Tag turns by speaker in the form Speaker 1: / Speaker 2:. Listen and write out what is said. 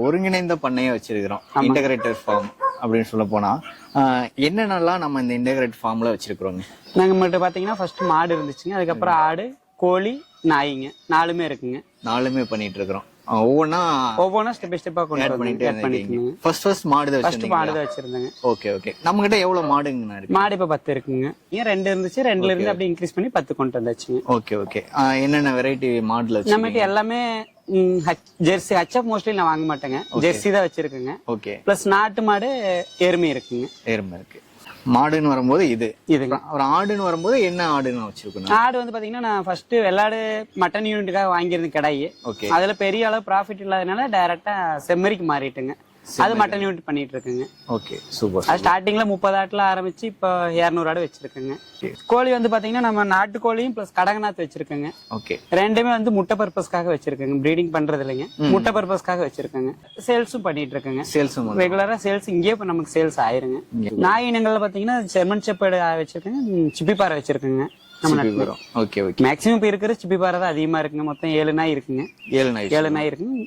Speaker 1: ஒருங்கிணைந்த பண்ணையை வச்சிருக்கிறோம். இன்டகிரேட்டட் ஃபார்ம் அப்படின்னு சொல்ல போனா என்னென்னலாம் நம்ம இந்த இன்டகிரேட் ஃபார்ம்ல வச்சிருக்கிறோங்க?
Speaker 2: நாங்கள் மட்டும் பார்த்தீங்கன்னா ஃபர்ஸ்ட் மாடு இருந்துச்சுங்க. அதுக்கப்புறம் ஆடு கோழி நாய்ங்க. நாலுமே இருக்குங்க.
Speaker 1: நாலுமே பண்ணிட்டு இருக்கிறோம். ஆஹ், ஒவ்வொன்றா
Speaker 2: ஒவ்வொன்றும் ஸ்டெப் பை ஸ்டெப்பாக கொண்டு
Speaker 1: பண்ணிட்டே இருந்தீங்க. ஃபர்ஸ்ட் ஃபர்ஸ்ட் மாடு
Speaker 2: ஃபர்ஸ்ட் மாடு
Speaker 1: வச்சிருந்தீங்க. ஓகே ஓகே நம்ம கிட்ட எவ்வளவு இருக்கு?
Speaker 2: மாடு இப்போ பத்து இருக்குங்க. ஏன் ரெண்டு இருந்துச்சு. ரெண்டுல இருந்து அப்படியே இன்க்ரீஸ் பண்ணி பத்து கொண்டு வந்தாச்சுங்க.
Speaker 1: ஓகே ஓகே என்னென்ன வெரைட்டி மாடுல
Speaker 2: நம்மகிட்ட எல்லாமே ஜெர்சி ஹச்எஃப் மோஸ்ட்லி நான் வாங்க மாட்டேங்க. ஜெர்சி தான் வச்சிருக்கேங்க.
Speaker 1: ஓகே
Speaker 2: ப்ளஸ் நாட்டு மாடு எருமை இருக்குங்க.
Speaker 1: எருமை இருக்கு. மாடுன்னு வரும்போது இது.
Speaker 2: இதுங்க.
Speaker 1: ஒரு ஆடுன்னு வரும்போது என்ன ஆடுன்னு வச்சிருக்கணும்?
Speaker 2: ஆடு வந்து பாத்தீங்கன்னா நான் ஃபர்ஸ்ட் வெள்ளாடு மட்டன் யூனிட்டுக்காக வாங்கியிருந்தேன் கடாயி.
Speaker 1: ஓகே
Speaker 2: அதுல பெரிய அளவு ப்ராஃபிட் இல்லாதனால டைரக்டா செம்மறிக்கு மாறிட்டுங்க. அது மட்டன் யூனிட் பண்ணிட்டு இருக்குங்க
Speaker 1: ஓகே சூப்பர்
Speaker 2: அது ஸ்டார்டிங்ல முப்பது ஆட்டுல ஆரம்பிச்சு இப்போ இரநூறு ஆடு வச்சிருக்கேங்க. கோழி வந்து பாத்தீங்கன்னா நம்ம நாட்டு கோழியும் பிளஸ் கடகநாத் வச்சிருக்கேங்க.
Speaker 1: ஓகே
Speaker 2: ரெண்டுமே வந்து முட்டை பர்பஸ்க்காக வச்சிருக்கேங்க. ப்ரீடிங் பண்றது இல்லைங்க முட்டை பர்பஸ்க்காக வச்சிருக்கேங்க. சேல்ஸும் பண்ணிட்டு இருக்கேங்க
Speaker 1: சேல்ஸும்
Speaker 2: ரெகுலரா சேல்ஸ் இங்கேயே இப்ப நமக்கு சேல்ஸ் ஆயிருங்க. நாய் இனங்கள்ல பாத்தீங்கன்னா செர்மன் செப்பேடு வச்சிருக்கேங்க. சிப்பிப்பாறை வச்சிருக்கேங்க. நம்ம நாட்டுல.
Speaker 1: வரும் ஓகே ஓகே
Speaker 2: மேக்ஸிமம் இப்ப இருக்கிற சிப்பிப்பாறை தான் அதிகமா இருக்குங்க. மொத்தம் ஏழு நாய் இருக்குங்க.
Speaker 1: ஏழு நைட்
Speaker 2: ஏழு நாய் இருக்குங்க.